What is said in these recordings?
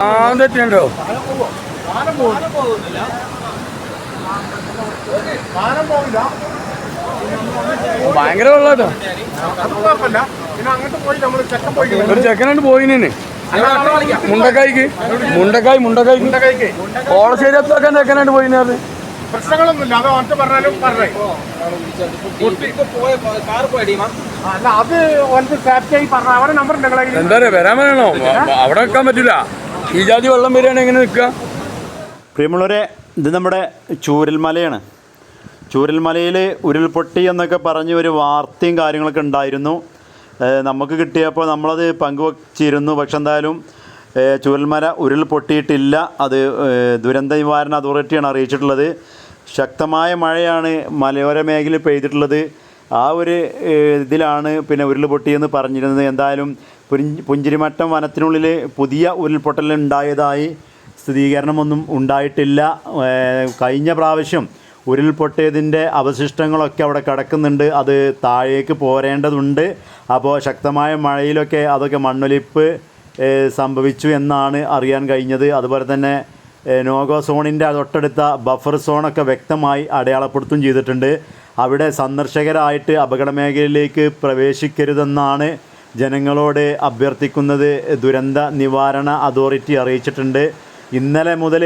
ആ തെറ്റുണ്ടോ വാഹനം പോകില്ല ഭയങ്കര വെള്ളാട്ടോ. ഒരു ചെക്കനായിട്ട് പോയിനെ മുണ്ടക്കായ്ക്ക് മുണ്ടക്കായ് മുണ്ടക്കായ്ക്ക് കോളശ്ശേരി എത്താക്കാൻ ചെക്കനായിട്ട് അത്? പ്രശ്നങ്ങളൊന്നുമില്ല. അത് ഒറ്റ പറഞ്ഞാലും പറഞ്ഞു. അല്ല അത് സേഫ്റ്റി പറഞ്ഞ അവരുടെ നമ്പർ എന്താ പറയാ വരാൻ വേണോ അവിടെ വെക്കാൻ പറ്റില്ല ഈ ജാതി വെള്ളം വരികയാണ് എങ്ങനെ നിൽക്കുക? പ്രിയമുള്ളവരെ ഇത് നമ്മുടെ ചൂരൽമലയാണ്. ചൂരൽമലയിൽ ഉരുൾപൊട്ടി എന്നൊക്കെ പറഞ്ഞ് ഒരു വാർത്തയും കാര്യങ്ങളൊക്കെ ഉണ്ടായിരുന്നു. നമുക്ക് കിട്ടിയപ്പോൾ നമ്മളത് പങ്കുവച്ചിരുന്നു. പക്ഷെ എന്തായാലും ചൂരൽമല ചൂരൽമല ഉരുൾപൊട്ടിയിട്ടില്ല. അത് ദുരന്ത നിവാരണ അതോറിറ്റിയാണ് അറിയിച്ചിട്ടുള്ളത്. ശക്തമായ മഴയാണ് മലയോര മേഖലയിൽ പെയ്തിട്ടുള്ളത്. ആ ഒരു ഇതിലാണ് പിന്നെ ഉരുൾപൊട്ടിയെന്ന് പറഞ്ഞിരുന്നത്. എന്തായാലും പുരിഞ്ച് പുഞ്ചിരിമട്ടം വനത്തിനുള്ളിൽ പുതിയ ഉരുൾപൊട്ടൽ ഉണ്ടായതായി സ്ഥിരീകരണമൊന്നും ഉണ്ടായിട്ടില്ല. കഴിഞ്ഞ പ്രാവശ്യം ഉരുൾപൊട്ടിയതിന്റെ അവശിഷ്ടങ്ങളൊക്കെ അവിടെ കിടക്കുന്നുണ്ട്. അത് താഴേക്ക് പോരേണ്ടതുണ്ട്. അപ്പോൾ ശക്തമായ മഴയിലൊക്കെ അതൊക്കെ മണ്ണൊലിപ്പ് സംഭവിച്ചു എന്നാണ് അറിയാൻ കഴിഞ്ഞത്. അതുപോലെ തന്നെ നോഗോ സോണിന്റെ തൊട്ടടുത്ത ബഫർ സോണൊക്കെ വ്യക്തമായി അടയാളപ്പെടുത്തുകയും ചെയ്തിട്ടുണ്ട്. അവിടെ സന്ദർശകരായിട്ട് അപകട മേഖലയിലേക്ക് പ്രവേശിക്കരുതെന്നാണ് ജനങ്ങളോട് അഭ്യർത്ഥിക്കുന്നത്. ദുരന്ത നിവാരണ അതോറിറ്റി അറിയിച്ചിട്ടുണ്ട്. ഇന്നലെ മുതൽ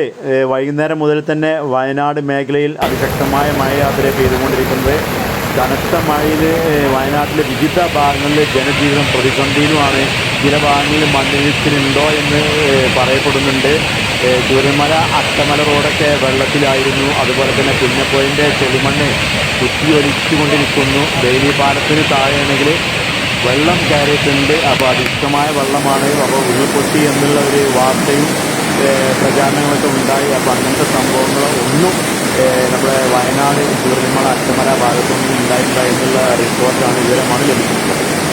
വൈകുന്നേരം മുതൽ തന്നെ വയനാട് മേഖലയിൽ അതിശക്തമായ മഴ യാത്ര പെയ്തുകൊണ്ടിരിക്കുന്നത്. കനത്ത മഴയിൽ വയനാട്ടിലെ വിവിധ ഭാഗങ്ങളിൽ ജനജീവിതം പ്രതിസന്ധിയിലുമാണ്. ചില ഭാഗങ്ങളിൽ മണ്ണിടിച്ചിലുണ്ടോ എന്ന് പറയപ്പെടുന്നുണ്ട്. ഏഹ് ചൂരൽമല അട്ടമല റോഡൊക്കെ വെള്ളത്തിലായിരുന്നു. അതുപോലെ തന്നെ പുന്നപ്പോയിന്റെ ചെളിമണ്ണ് കുത്തിയൊലിച്ചുകൊണ്ടിരിക്കുന്നു. ഡെയിലി പാലത്തിന് താഴെയാണെങ്കിൽ വെള്ളം കയറിയിട്ടുണ്ട്. അപ്പോൾ അതിഷ്ടമായ വെള്ളമാണ്. അപ്പോൾ ഉരുൾപൊട്ടി എന്നുള്ള ഒരു വാർത്തയും പ്രചാരണങ്ങളൊക്കെ ഉണ്ടായി. അപ്പോൾ അങ്ങനത്തെ സംഭവങ്ങൾ ഒന്നും നമ്മുടെ വയനാട് ചൂരൽമല അട്ടമല ഭാഗത്തൊന്നും ഉണ്ടായിട്ടില്ല എന്നുള്ള റിപ്പോർട്ടാണ് വിവരമാണ് ലഭിക്കുന്നത്.